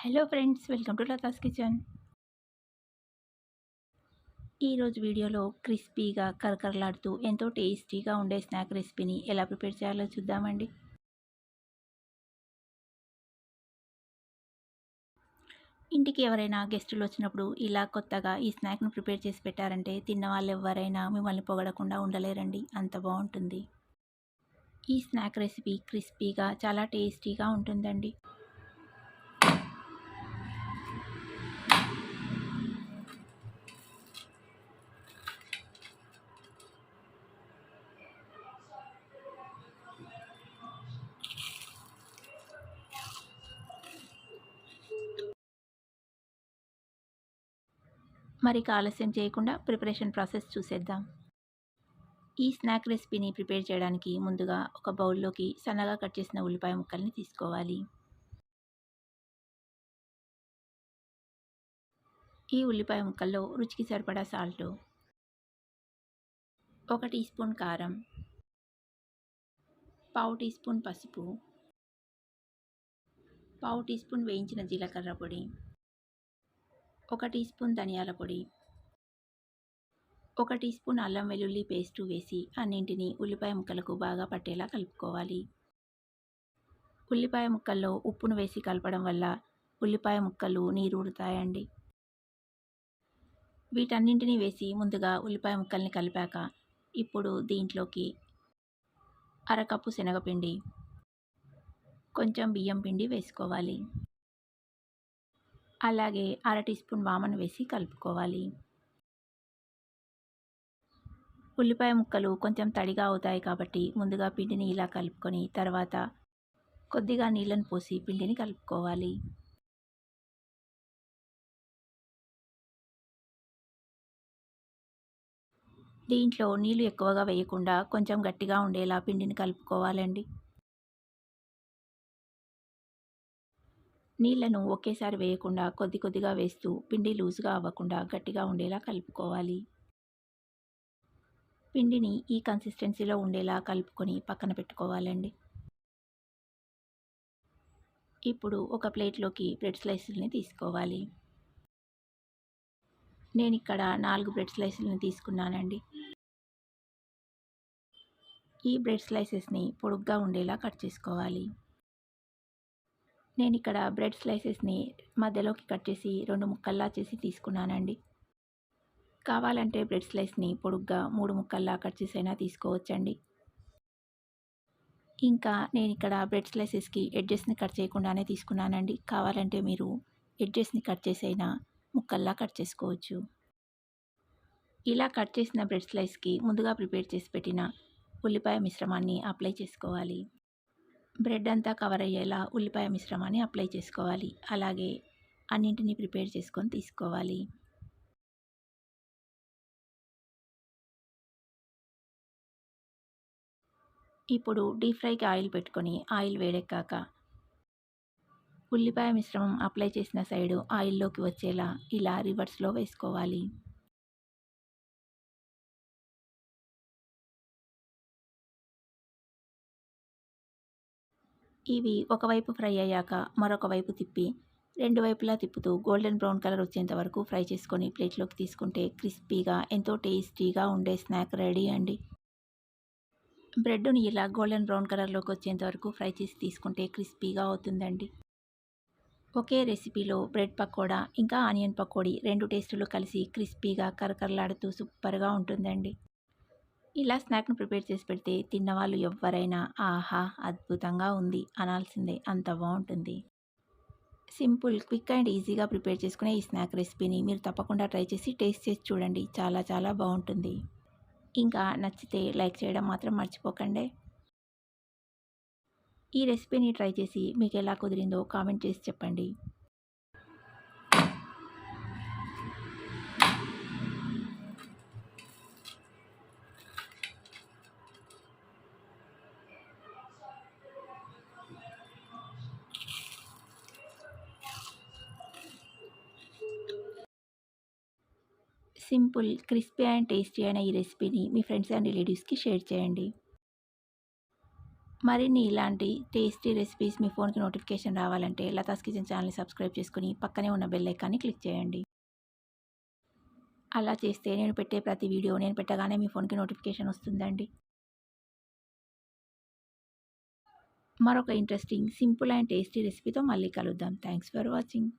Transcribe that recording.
Hello friends welcome to Latha's kitchen ఈరోజు వీడియోలో క్రిస్పీగా కరకరలాడుతూ ఎంతో టేస్టీగా ఉండే స్నాక్ రెసిపీని ఎలా ప్రిపేర్ చేయాలో చూద్దామండి. ఇంటికి ఎవరైనా గెస్టులు వచ్చినప్పుడు ఇలా కొత్తగా ఈ స్నాక్ను ప్రిపేర్ చేసి పెట్టారంటే తిన్న వాళ్ళు ఎవరైనా మిమ్మల్ని పొగడకుండా ఉండలేరండి. అంత బాగుంటుంది. ఈ స్నాక్ రెసిపీ క్రిస్పీగా చాలా టేస్టీగా ఉంటుందండి. మరి ఆలస్యం చేయకుండా ప్రిపరేషన్ ప్రాసెస్ చూసేద్దాం. ఈ స్నాక్ రెసిపీని ప్రిపేర్ చేయడానికి ముందుగా ఒక బౌల్లోకి సన్నగా కట్ చేసిన ఉల్లిపాయ ముక్కల్ని తీసుకోవాలి. ఈ ఉల్లిపాయ ముక్కల్లో రుచికి సరిపడా సాల్ట్ ఒక టీ స్పూన్ కారం పావు టీ స్పూన్ పసుపు పావు టీ స్పూన్ వేయించిన జీలకర్ర పొడి ఒక టీ స్పూన్ ధనియాల పొడి ఒక టీ స్పూన్ అల్లం వెల్లుల్లి పేస్టు వేసి అన్నింటినీ ఉల్లిపాయ ముక్కలకు బాగా పట్టేలా కలుపుకోవాలి. ఉల్లిపాయ ముక్కల్లో ఉప్పును వేసి కలపడం వల్ల ఉల్లిపాయ ముక్కలు నీరూరుతాయండి వీటన్నింటినీ వేసి ముందుగా ఉల్లిపాయ ముక్కల్ని కలిపాక ఇప్పుడు దీంట్లోకి అరకప్పు శనగపిండి కొంచెం బియ్యం పిండి వేసుకోవాలి. అలాగే అర టీ స్పూన్ వామను వేసి కలుపుకోవాలి. ఉల్లిపాయ ముక్కలు కొంచెం తడిగా అవుతాయి కాబట్టి ముందుగా పిండిని ఇలా కలుపుకొని తర్వాత కొద్దిగా నీళ్ళను పోసి పిండిని కలుపుకోవాలి. దీంట్లో నీళ్ళు ఎక్కువగా వేయకుండా కొంచెం గట్టిగా ఉండేలా పిండిని కలుపుకోవాలండి. నీళ్ళను ఒకేసారి వేయకుండా కొద్ది కొద్దిగా వేస్తూ పిండి లూజుగా అవ్వకుండా గట్టిగా ఉండేలా కలుపుకోవాలి. పిండిని ఈ కన్సిస్టెన్సీలో ఉండేలా కలుపుకొని పక్కన పెట్టుకోవాలండి. ఇప్పుడు ఒక ప్లేట్లోకి బ్రెడ్ స్లైసుల్ని తీసుకోవాలి. నేను ఇక్కడ నాలుగు బ్రెడ్ స్లైసులని తీసుకున్నానండి. ఈ బ్రెడ్ స్లైసెస్ని పొడుగ్గా ఉండేలా కట్ చేసుకోవాలి. నేను ఇక్కడ బ్రెడ్ స్లైసెస్ని మధ్యలోకి కట్ చేసి రెండు ముక్కల్లా చేసి తీసుకున్నానండి. కావాలంటే బ్రెడ్ స్లైస్ని పొడుగ్గా మూడు ముక్కల్లా కట్ చేసైనా తీసుకోవచ్చండి. ఇంకా నేను ఇక్కడ బ్రెడ్ స్లైసెస్కి ఎడ్జెస్ని కట్ చేయకుండానే తీసుకున్నానండి. కావాలంటే మీరు ఎడ్జెస్ని కట్ చేసైనా ముక్కల్లా కట్ చేసుకోవచ్చు. ఇలా కట్ చేసిన బ్రెడ్ స్లైస్కి ముందుగా ప్రిపేర్ చేసి పెట్టిన ఉల్లిపాయ మిశ్రమాన్ని అప్లై చేసుకోవాలి. బ్రెడ్ అంతా కవర్ అయ్యేలా ఉల్లిపాయ మిశ్రమాన్ని అప్లై చేసుకోవాలి. అలాగే అన్నింటినీ ప్రిపేర్ చేసుకొని తీసుకోవాలి. ఇప్పుడు డీప్ ఫ్రైకి ఆయిల్ పెట్టుకొని ఆయిల్ వేడెక్కాక ఉల్లిపాయ మిశ్రమం అప్లై చేసిన సైడు ఆయిల్లోకి వచ్చేలా ఇలా రివర్స్లో వేసుకోవాలి. ఇవి ఒకవైపు ఫ్రై అయ్యాక మరొక వైపు తిప్పి రెండు వైపులా తిప్పుతూ గోల్డెన్ బ్రౌన్ కలర్ వచ్చేంత వరకు ఫ్రై చేసుకొని ప్లేట్లోకి తీసుకుంటే క్రిస్పీగా ఎంతో టేస్టీగా ఉండే స్నాక్ రెడీ అండి. బ్రెడ్ని ఇలా గోల్డెన్ బ్రౌన్ కలర్లోకి వచ్చేంత వరకు ఫ్రై చేసి తీసుకుంటే క్రిస్పీగా అవుతుందండి. ఒకే రెసిపీలో బ్రెడ్ పకోడా ఇంకా ఆనియన్ పకోడీ రెండు టేస్టులు కలిసి క్రిస్పీగా కరకరలాడుతూ సూపర్గా ఉంటుందండి. ఇలా స్నాక్ను ప్రిపేర్ చేసి పెడితే తిన్నవాళ్ళు ఎవరైనా ఆహా అద్భుతంగా ఉంది అనాల్సిందే. అంత బాగుంటుంది సింపుల్ క్విక్ అండ్ ఈజీగా ప్రిపేర్ చేసుకునే ఈ స్నాక్ రెసిపీని మీరు తప్పకుండా ట్రై చేసి టేస్ట్ చేసి చూడండి. చాలా చాలా బాగుంటుంది ఇంకా నచ్చితే లైక్ చేయడం మాత్రం మర్చిపోకండి. ఈ రెసిపీని ట్రై చేసి మీకు ఎలా కుదిరిందో కామెంట్ చేసి చెప్పండి. సింపుల్ క్రిస్పీ అండ్ టేస్టీ అయిన ఈ రెసిపీని మీ ఫ్రెండ్స్ అండ్ రిలేటివ్స్కి షేర్ చేయండి. మరిన్ని ఇలాంటి టేస్టీ రెసిపీస్ మీ ఫోన్కి నోటిఫికేషన్ రావాలంటే లతాస్ కిచెన్ ఛానల్ని సబ్స్క్రైబ్ చేసుకుని పక్కనే ఉన్న బెల్ ఐకాన్ని క్లిక్ చేయండి. అలా చేస్తే నేను పెట్టే ప్రతి వీడియో నేను పెట్టగానే మీ ఫోన్కి నోటిఫికేషన్ వస్తుందండి. మరొక ఇంట్రెస్టింగ్ సింపుల్ అండ్ టేస్టీ రెసిపీతో మళ్ళీ కలుద్దాం. Thanks for watching.